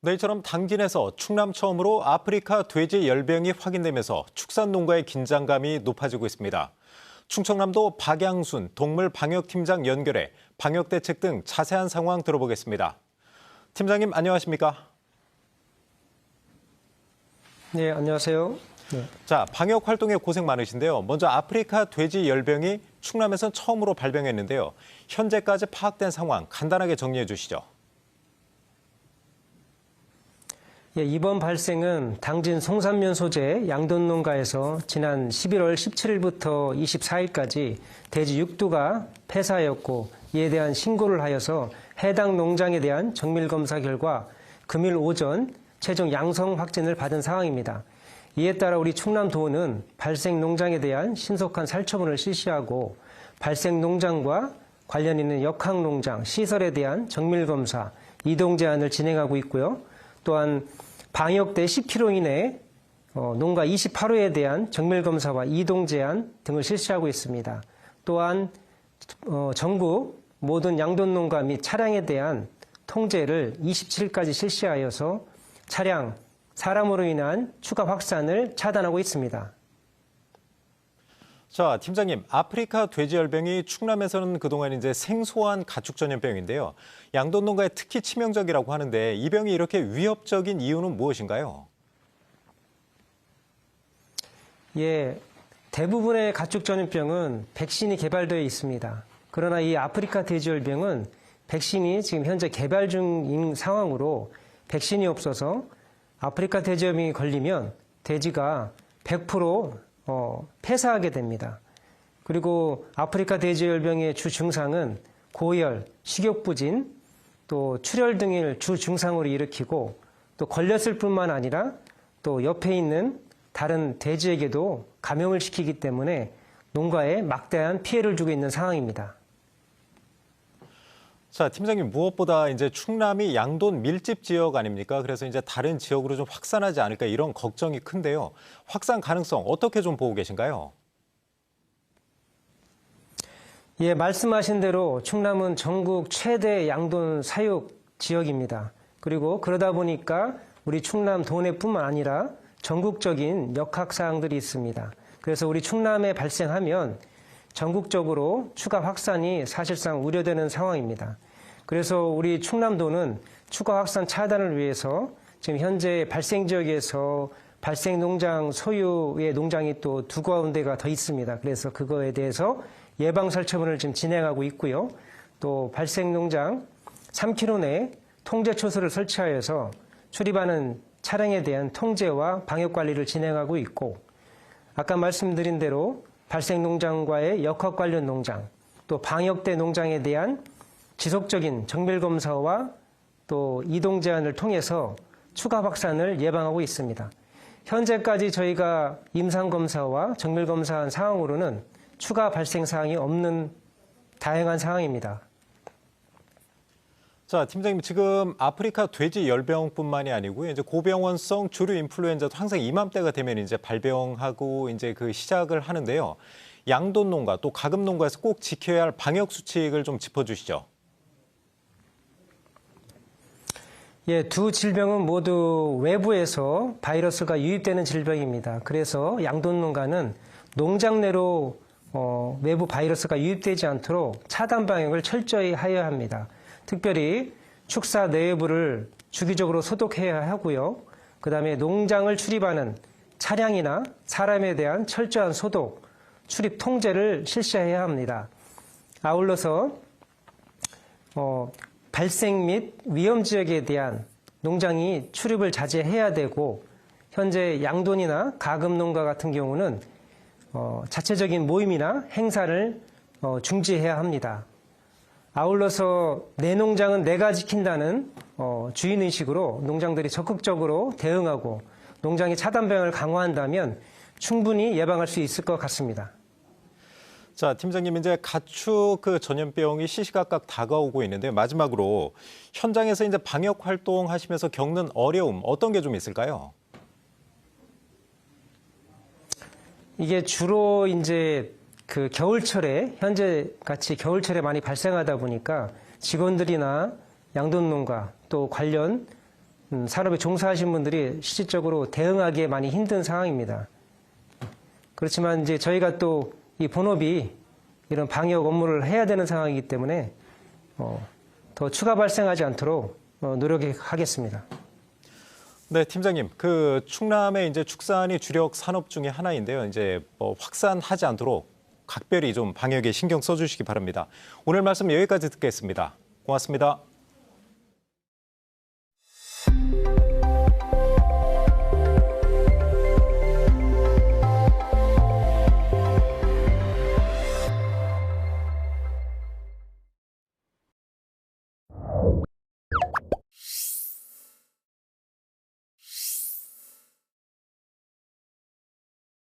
내일처럼 당진에서 충남 처음으로 아프리카 돼지 열병이 확인되면서 축산 농가의 긴장감이 높아지고 있습니다. 충청남도 박양순 동물 방역팀장 연결해 방역 대책 등 자세한 상황 들어보겠습니다. 팀장님 안녕하십니까? 네, 안녕하세요. 네. 자, 방역 활동에 고생 많으신데요. 먼저 아프리카 돼지 열병이 충남에선 처음으로 발병했는데요. 현재까지 파악된 상황 간단하게 정리해 주시죠. 예, 이번 발생은 당진 송산면 소재 양돈 농가에서 지난 11월 17일부터 24일까지 돼지 6두가 폐사하였고 이에 대한 신고를 하여서 해당 농장에 대한 정밀 검사 결과 금일 오전 최종 양성 확진을 받은 상황입니다. 이에 따라 우리 충남도는 발생 농장에 대한 신속한 살처분을 실시하고 발생 농장과 관련 있는 역학 농장, 시설에 대한 정밀 검사, 이동 제한을 진행하고 있고요. 또한 방역대 10km 이내 어, 농가 28호에 대한 정밀 검사와 이동 제한 등을 실시하고 있습니다. 또한 어, 전국 모든 양돈 농가 및 차량에 대한 통제를 27일까지 실시하여서 차량, 사람으로 인한 추가 확산을 차단하고 있습니다. 자, 팀장님, 아프리카 돼지열병이 충남에서는 그동안 이제 생소한 가축 전염병인데요. 양돈 농가에 특히 치명적이라고 하는데 이 병이 이렇게 위협적인 이유는 무엇인가요? 예, 대부분의 가축 전염병은 백신이 개발되어 있습니다. 그러나 이 아프리카 돼지열병은 백신이 지금 현재 개발 중인 상황으로 백신이 없어서 아프리카 돼지열병이 걸리면 돼지가 100% 어, 폐사하게 됩니다. 그리고 아프리카 돼지열병의 주 증상은 고열, 식욕부진, 또 출혈 등을 주 증상으로 일으키고 또 걸렸을 뿐만 아니라 또 옆에 있는 다른 돼지에게도 감염을 시키기 때문에 농가에 막대한 피해를 주고 있는 상황입니다. 자, 팀장님 무엇보다 이제 충남이 양돈 밀집 지역 아닙니까? 그래서 이제 다른 지역으로 좀 확산하지 않을까 이런 걱정이 큰데요. 확산 가능성 어떻게 좀 보고 계신가요? 예, 말씀하신 대로 충남은 전국 최대 양돈 사육 지역입니다. 그리고 그러다 보니까 우리 충남 도내뿐만 아니라 전국적인 역학 사항들이 있습니다. 그래서 우리 충남에 발생하면 전국적으로 추가 확산이 사실상 우려되는 상황입니다. 그래서 우리 충남도는 추가 확산 차단을 위해서 지금 현재 발생 지역에서 발생 농장 소유의 농장이 또 두 가운데가 더 있습니다. 그래서 그거에 대해서 예방 설처분을 지금 진행하고 있고요. 또 발생 농장 3km 내 통제 초소를 설치하여서 출입하는 차량에 대한 통제와 방역 관리를 진행하고 있고 아까 말씀드린 대로 발생 농장과의 역학 관련 농장, 또 방역대 농장에 대한 지속적인 정밀 검사와 또 이동 제한을 통해서 추가 확산을 예방하고 있습니다. 현재까지 저희가 임상 검사와 정밀 검사한 상황으로는 추가 발생 사항이 없는 다양한 상황입니다. 자, 팀장님 지금 아프리카 돼지 열병뿐만이 아니고 이제 고병원성 주류 인플루엔자도 항상 이맘때가 되면 이제 발병하고 이제 그 시작을 하는데요. 양돈 농가 또 가금 농가에서 꼭 지켜야 할 방역 수칙을 좀 짚어 주시죠. 예, 두 질병은 모두 외부에서 바이러스가 유입되는 질병입니다. 그래서 양돈 농가는 농장 내로 어, 외부 바이러스가 유입되지 않도록 차단 방역을 철저히 하여야 합니다. 특별히 축사 내부를 주기적으로 소독해야 하고요. 그 다음에 농장을 출입하는 차량이나 사람에 대한 철저한 소독, 출입 통제를 실시해야 합니다. 아울러서 어, 발생 및 위험 지역에 대한 농장이 출입을 자제해야 되고 현재 양돈이나 가금 농가 같은 경우는 어, 자체적인 모임이나 행사를 어, 중지해야 합니다. 아울러서 내 농장은 내가 지킨다는 어, 주인의식으로 농장들이 적극적으로 대응하고 농장의 차단병을 강화한다면 충분히 예방할 수 있을 것 같습니다. 자, 팀장님 이제 가축 그 전염병이 시시각각 다가오고 있는데 마지막으로 현장에서 이제 방역 활동하시면서 겪는 어려움 어떤 게 좀 있을까요? 이게 주로 이제 그 겨울철에 현재 같이 겨울철에 많이 발생하다 보니까 직원들이나 양돈 농가 또 관련 음, 산업에 종사하신 분들이 실질적으로 대응하기에 많이 힘든 상황입니다. 그렇지만 이제 저희가 또 이 본업이 이런 방역 업무를 해야 되는 상황이기 때문에 어, 더 추가 발생하지 않도록 어, 노력하겠습니다. 네, 팀장님. 그 충남의 이제 축산이 주력 산업 중에 하나인데요. 이제 뭐 확산하지 않도록 각별히 좀 방역에 신경 써주시기 바랍니다. 오늘 말씀 여기까지 듣겠습니다. 고맙습니다.